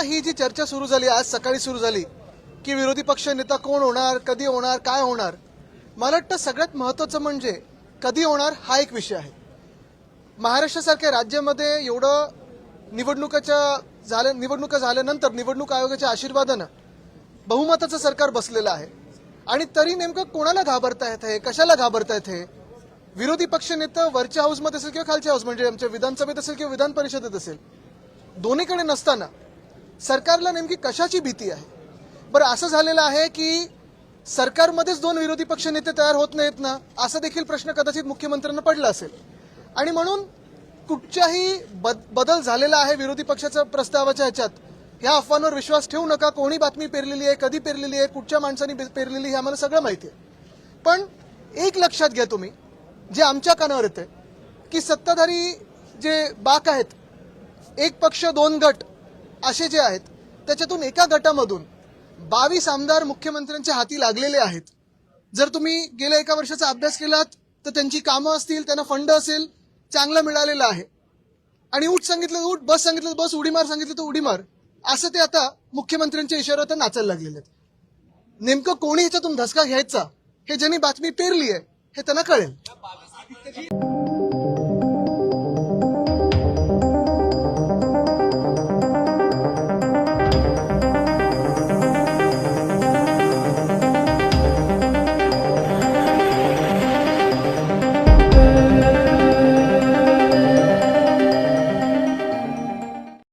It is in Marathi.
ही जी चर्चा सुरू झाली आज सकाळी सुरू झाली की विरोधी पक्ष नेता कोण होणार कधी होणार काय होणार? मला वाटतं सगळ्यात महत्वाचं म्हणजे कधी होणार हा एक विषय आहे. महाराष्ट्रासारख्या राज्यामध्ये एवढं निवडणुकाच्या झाल्या निवडणुका झाल्यानंतर निवडणूक आयोगाच्या आशीर्वादानं बहुमताचं सरकार बसलेलं आहे. आणि तरी नेमकं कोणाला घाबरतायत हे कशाला घाबरतायत हे विरोधी पक्ष नेता वरच्या हाऊसमध्ये असेल किंवा खालच्या हाऊस म्हणजे आमच्या विधानसभेत असेल किंवा विधान परिषदेत असेल. दोन्हीकडे नसताना सरकारला नेमकी कशाची भीती आहे? बरं असं झालेलं आहे की सरकारमध्येच दोन विरोधी पक्ष नेते तयार होत नाहीत ना असा देखील प्रश्न कदाचित मुख्यमंत्र्यांना पडला असेल. आणि म्हणून कुठच्याही बद- बदल झालेला आहे विरोधी पक्षाच्या प्रस्तावाच्या ह्याच्यात ह्या अफवांवर विश्वास ठेवू नका. कोणी बातमी पेरलेली आहे कधी पेरलेली आहे कुठच्या माणसाने पेरलेली हे आम्हाला सगळं माहिती आहे. पण एक लक्षात घ्या तुम्ही जे आमच्या कानावर येते की सत्ताधारी जे बाक आहेत एक पक्ष दोन गट असे जे आहेत त्याच्यातून एका गटामधून बावीस आमदार मुख्यमंत्र्यांच्या हाती लागलेले आहेत. जर तुम्ही गेल्या एका वर्षाचा अभ्यास केलात तर त्यांची कामं असतील त्यांना फंड असेल चांगलं मिळालेलं आहे. आणि उठ सांगितलं तर उठ बस सांगितलं तर बस उडी मार सांगितलं तर उडी मार. असं ते आता मुख्यमंत्र्यांच्या इशाऱ्यावर नाचायला लागलेले आहेत. नेमकं कोणी ह्याच्यातून धसका घ्यायचा हे ज्यांनी बातमी पेरली आहे हे त्यांना कळेल.